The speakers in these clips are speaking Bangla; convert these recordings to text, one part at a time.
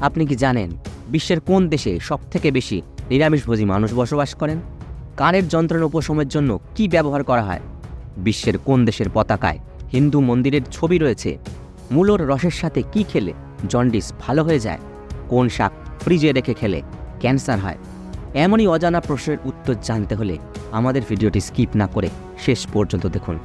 আপনি কি জানেন বিশ্বের কোন দেশে সবথেকে বেশি নিরামিষভোজী মানুষ বসবাস করেন? কানের যন্ত্রণা উপশমের জন্য কি ব্যবহার করা হয়? বিশ্বের কোন দেশের পতাকায় হিন্দু মন্দিরের ছবি রয়েছে? মূলোর রসের সাথে কি খেলে জন্ডিস ভালো হয়ে যায়? কোন শাক ফ্রিজে রেখে খেলে ক্যান্সার হয়? এমনই অজানা প্রশ্নের উত্তর জানতে হলে আমাদের ভিডিওটি স্কিপ না করে শেষ পর্যন্ত দেখুন।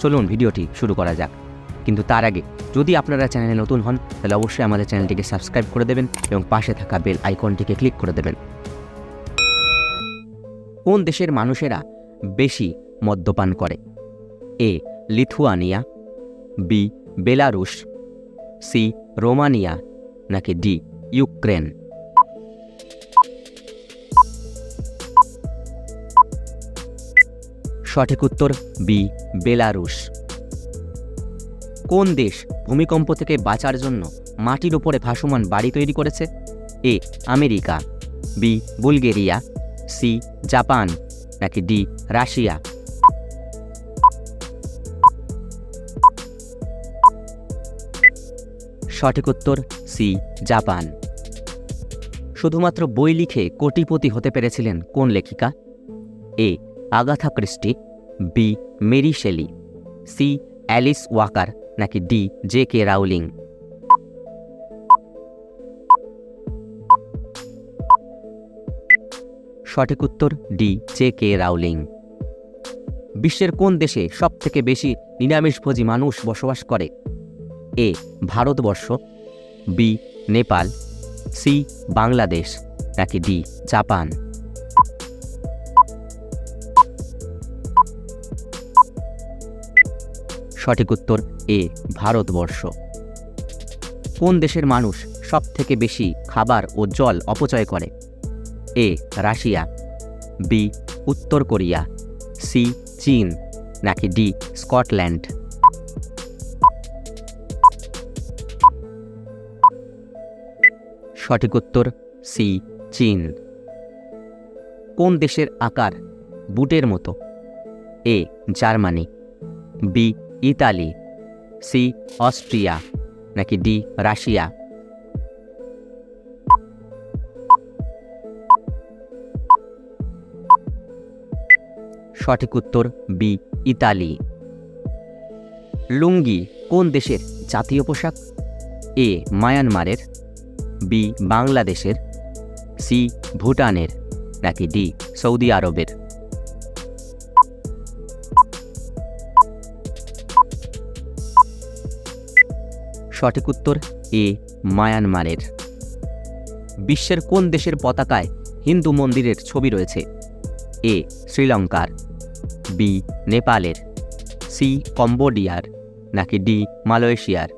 চলুন ভিডিওটি শুরু করা যাক। কিন্তু তার আগে যদি আপনারা চ্যানেলে নতুন হন, তাহলে অবশ্যই আমাদের চ্যানেলটিকে সাবস্ক্রাইব করে দেবেন এবং পাশে থাকা বেল আইকনটিকে ক্লিক করে দেবেন। কোন দেশের মানুষেরা বেশি মদ্যপান করে? A, Lithuania, B, Belarus, C, Romania, নাকি ডি, ইউক্রেন? সঠিক উত্তর বি, বেলারুশ। কোন দেশ ভূমিকম্প থেকে বাঁচার জন্য মাটির ওপরে ভাসমান বাড়ি তৈরি করেছে? A, America, B, Bulgaria, C, Japan, নাকি ডি, রাশিয়া? সঠিক উত্তর, সি, জাপান। শুধুমাত্র বই লিখে কোটিপতি হতে পেরেছিলেন কোন লেখিকা? A, Agatha Christie, B, Mary Shelley, C, Alice Walker. নাকি ডি, জে কে রাউলিং? সঠিক উত্তর, ডি, জে কে রাউলিং। বিশ্বের কোন দেশে সবথেকে বেশি নিরামিষভোজী মানুষ বসবাস করে? A, Bharatvarsha, B, Nepal, C, Bangladesh, নাকি ডি, জাপান? সঠিক উত্তর এ ভারতবর্ষ। কোন দেশের মানুষ সবথেকে বেশি খাবার ও জল অপচয় করে? এ রাশিয়া, বি উত্তর কোরিয়া, সি চীন, নাকি ডি স্কটল্যান্ড? সঠিক উত্তর, সি চীন। কোন দেশের আকার বুটের মতো? A Germany, B Italy C, Austria, নাকি ডি, রাশিয়া? সঠিক উত্তর, বি, ইতালি। লুঙ্গি কোন দেশের জাতীয় পোশাক? এ, মায়ানমারের, বি, বাংলাদেশের, সি, ভুটানের, নাকি ডি, সৌদি আরবের? সঠিক উত্তর এ, মায়ানমারের। বিশ্বের কোন দেশের পতাকায় হিন্দু মন্দিরের ছবি রয়েছে? এ, শ্রীলঙ্কার, বি, নেপালের, সি, কম্বোডিয়ার, নাকি ডি, মালয়েশিয়ার?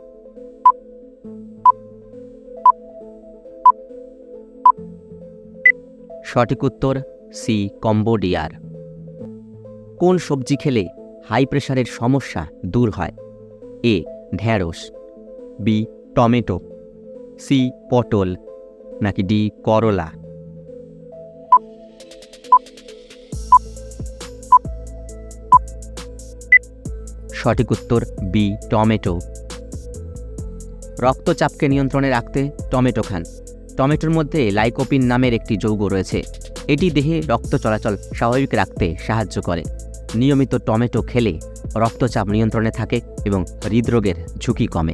সঠিক উত্তর সি, কম্বোডিয়ার। কোন সবজি খেলে হাই প্রেশারের সমস্যা দূর হয়? এ ঢ্যাঁড়স বি, টমেটো, সি, পটল, নাকি ডি, করলা? সঠিক উত্তর বি, টমেটো। রক্তচাপকে নিয়ন্ত্রণে রাখতে টমেটো খান। টমেটোর মধ্যে লাইকোপিন নামের একটি যৌগ রয়েছে। এটি দেহে রক্ত চলাচল স্বাভাবিক রাখতে সাহায্য করে। নিয়মিত টমেটো খেলে রক্তচাপ নিয়ন্ত্রণে থাকে এবং হৃদরোগের ঝুঁকি কমে।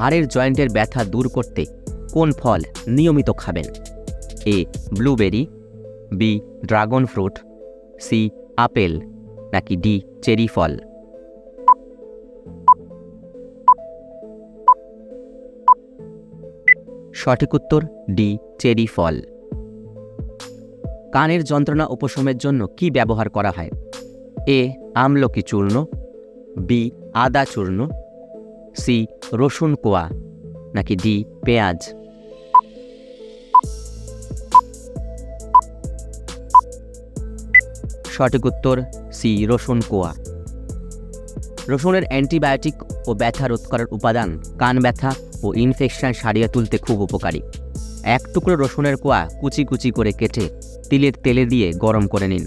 হাড়ের জয়েন্টের ব্যথা দূর করতে কোন ফল নিয়মিত খাবেন? A, blueberry, B, dragon fruit, C, apple, নাকি ডি, চেরি ফল? সঠিক উত্তর, ডি, চেরি ফল। কানের যন্ত্রণা উপশমের জন্য কি ব্যবহার করা হয়? এ, আমলকি চূর্ণ, বি, আদা চূর্ণ সি, রসুন কোয়া, নাকি ডি, পেঁয়াজ? সঠিক উত্তর, সি, রসুন কোয়া। রসুনের অ্যান্টিবায়োটিক ও ব্যথা রোধ করার উপাদান কান ব্যথা ও ইনফেকশন সারিয়ে তুলতে খুব উপকারী। এক টুকরো রসুনের কোয়া কুচি কুচি করে কেটে তিলের তেলে দিয়ে গরম করে নিন।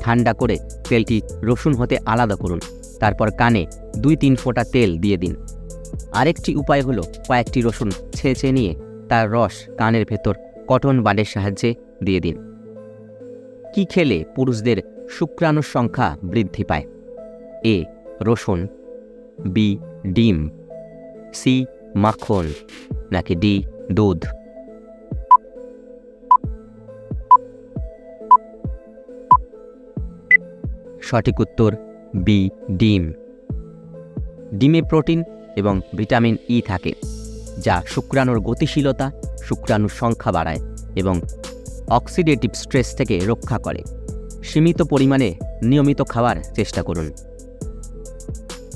ঠান্ডা করে তেলটি রসুন হতে আলাদা করুন। তারপর কানে দুই তিন ফোঁটা তেল দিয়ে দিন। আরেকটি উপায় হলো কয়েকটি রসুন ছেঁচে নিয়ে তার রস কানের ভেতর কটন বাডের সাহায্যে দিয়ে দিন। কি খেলে পুরুষদের শুক্রাণুর সংখ্যা বৃদ্ধি পায়? এ, রসুন, বি, ডিম, সি, মাখন, নাকি ডি, দুধ? সঠিক উত্তর, বি, ডিম। ডিমে প্রোটিন এবং ভিটামিন ই থাকে, যা শুক্রাণুর গতিশীলতা, শুক্রাণুর সংখ্যা বাড়ায় এবং অক্সিডেটিভ স্ট্রেস থেকে রক্ষা করে। সীমিত পরিমাণে নিয়মিত খাওয়ার চেষ্টা করুন।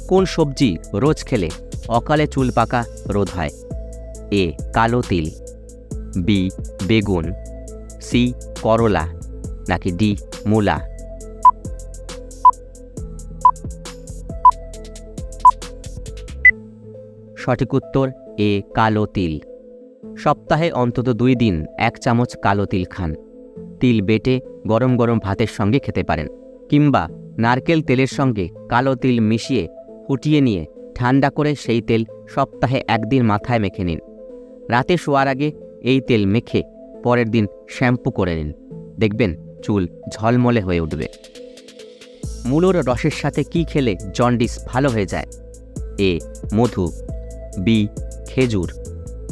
কোন সবজি রোজ খেলে অকালে চুল পাকা রোধ হয়? এ, কালো তিল, বি, বেগুন, সি, করলা, নাকি ডি, মূলা? সঠিক উত্তর, এ কালো তিল। সপ্তাহে অন্তত দুই দিন এক চামচ কালো তিল খান। তিল বেটে গরম গরম ভাতের সঙ্গে খেতে পারেন, কিংবা নারকেল তেলের সঙ্গে কালো তিল মিশিয়ে, ফুটিয়ে নিয়ে ঠান্ডা করে সেই তেল সপ্তাহে একদিন মাথায় মেখে নিন। রাতে শোয়ার আগে এই তেল মেখে পরের দিন শ্যাম্পু করে নিন। দেখবেন চুল ঝলমলে হয়ে উঠবে। মূলোর রসের সাথে কি খেলে জন্ডিস ভালো হয়ে যায়? এ মধু। বি, খেজুর,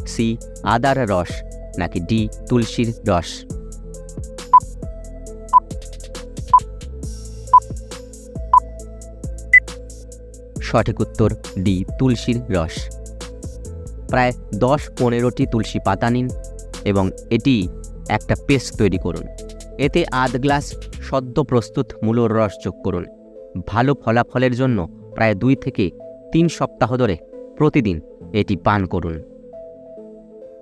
সি, আদার রস, নাকি ডি, তুলসীর রস? সঠিক উত্তর, ডি, তুলসীর রস। প্রায় দশ পনেরোটি তুলসী পাতা নিন এবং এটি একটা পেস্ট তৈরি করুন। এতে আধ গ্লাস সদ্য প্রস্তুত মূলর রস যোগ করুন। ভালো ফলাফলের জন্য প্রায় দুই থেকে তিন সপ্তাহ ধরে প্রতিদিন এটি পান করুন।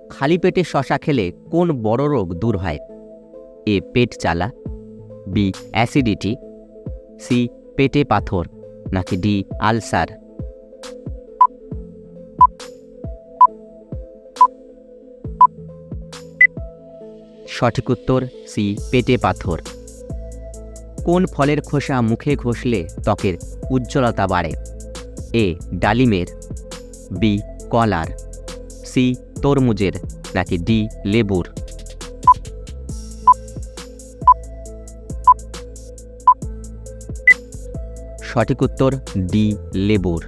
খালি পেটে শশা খেলে কোন বড় রোগ দূর হয়? এ, পেট চালা বি, অ্যাসিডিটি, সি, পেটে পাথর, নাকি ডি, আলসার? সঠিক উত্তর, সি, পেটে পাথর। কোন ফলের খোসা মুখে ঘষলে ত্বকের উজ্জ্বলতা বাড়ে? এ, ডালিমের, বি কলার। সি, তরমুজের, নাকি ডি, লেবুর। সঠিক উত্তর, ডি, লেবুর।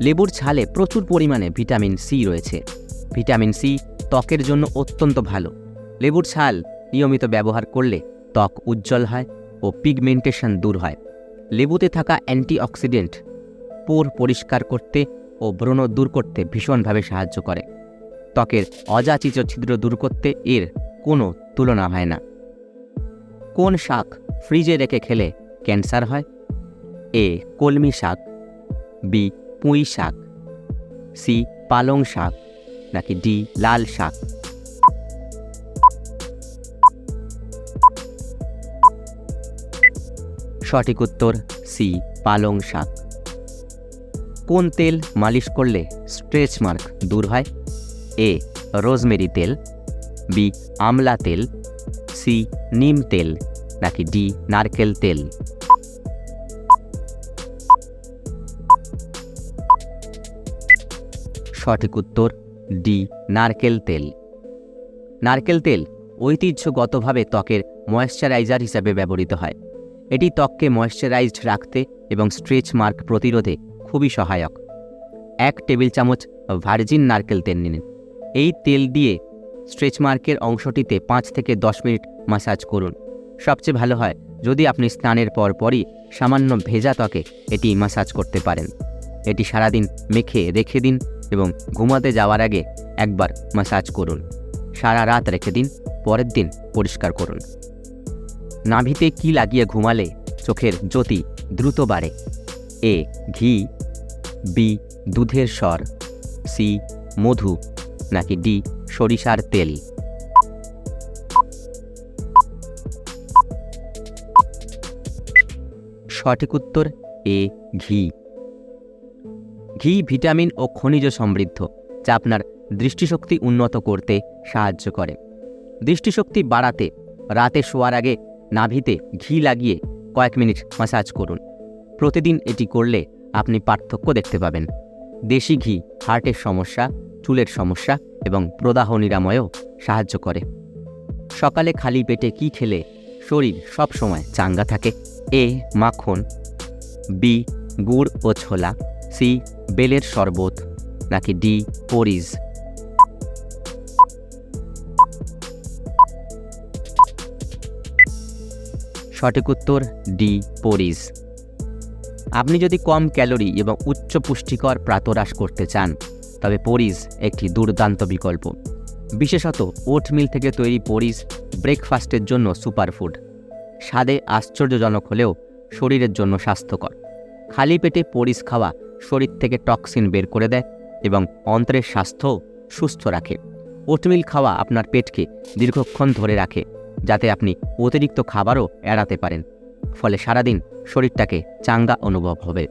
লেবুর ছালে প্রচুর পরিমাণে ভিটামিন সি রয়েছে। ভিটামিন সি ত্বকের জন্য অত্যন্ত ভালো। লেবুর ছাল নিয়মিত ব্যবহার করলে ত্বক উজ্জ্বল হয় ও পিগমেন্টেশন দূর হয়। লেবুতে থাকা অ্যান্টিঅক্সিডেন্ট পোর পরিষ্কার করতে ও ব্রণ দূর করতে ভীষণভাবে সাহায্য করে। ত্বকের অযাচিত ছিদ্র দূর করতে এর কোনো তুলনা হয় না। কোন শাক ফ্রিজে রেখে খেলে ক্যান্সার হয়? এ, কলমি শাক, বি, পুঁই শাক, সি, পালং শাক, নাকি ডি, লাল শাক? সঠিক উত্তর সি, পালং শাক। কোন তেল মালিশ করলে স্ট্রেচ মার্ক দূর হয়? এ, রোজমেরি তেল, বি, আমলা তেল, সি, নিম তেল, নাকি ডি, নারকেল তেল? সঠিক উত্তর, ডি, নারকেল তেল। নারকেল তেল ঐতিহ্যগতভাবে ত্বকের ময়েশ্চারাইজার হিসাবে ব্যবহৃত হয়। এটি ত্বককে ময়েশ্চারাইজড রাখতে এবং স্ট্রেচ মার্ক প্রতিরোধে খুবই সহায়ক। এক টেবিল চামচ ভার্জিন নারকেল তেল নিন। এই তেল দিয়ে স্ট্রেচ মার্কের অংশটিতে পাঁচ থেকে দশ মিনিট মাসাজ করুন। সবচেয়ে ভালো হয় যদি আপনি স্নানের পর পরই সামান্য ভেজা ত্বকে এটি মাসাজ করতে পারেন। এটি সারাদিন মেখে রেখে দিন এবং ঘুমাতে যাওয়ার আগে একবার মাসাজ করুন। সারা রাত রেখে দিন, পরের দিন পরিষ্কার করুন। নাভিতে কি লাগিয়ে ঘুমালে চোখের জ্যোতি দ্রুত বাড়ে? এ, ঘি বি, দুধের স্বর। সি, মধু, নাকি ডি, সরিষার তেল। সঠিক উত্তর, এ, ঘি। ঘি ভিটামিন ও খনিজ সমৃদ্ধ, যা আপনার দৃষ্টিশক্তি উন্নত করতে সাহায্য করে। দৃষ্টিশক্তি বাড়াতে, রাতে শোয়ার আগে নাভিতে ঘি লাগিয়ে কয়েক মিনিট মাসাজ করুন। প্রতিদিন এটি করলে আপনি পার্থক্য দেখতে পাবেন। দেশি ঘি, হার্টের সমস্যা, চুলের সমস্যা এবং প্রদাহ নিরাময়েও সাহায্য করে। সকালে খালি পেটে কি খেলে শরীর সব সময় চাঙ্গা থাকে? এ, মাখন, বি, গুড় ও ছোলা, সি, বেলের শরবত, নাকি ডি, পরিজ। সঠিক উত্তর ডি, পরিজ। আপনি যদি কম ক্যালোরি এবং উচ্চ পুষ্টিকর প্রাতরাশ করতে চান, তবে পরিস একটি দুর্দান্ত বিকল্প। বিশেষত ওটমিল থেকে তৈরি পরিস ব্রেকফাস্টের জন্য সুপারফুড। স্বাদে আশ্চর্যজনক হলেও শরীরের জন্য স্বাস্থ্যকর। খালি পেটে পরিস খাওয়া শরীর থেকে টক্সিন বের করে দেয় এবং অন্ত্রের স্বাস্থ্য সুস্থ রাখে। ওটমিল খাওয়া আপনার পেটকে দীর্ঘক্ষণ ধরে রাখে, যাতে আপনি অতিরিক্ত খাবারও এড়াতে পারেন। ফলে সারাদিন শরীরটাকে চাঙ্গা অনুভব হবে।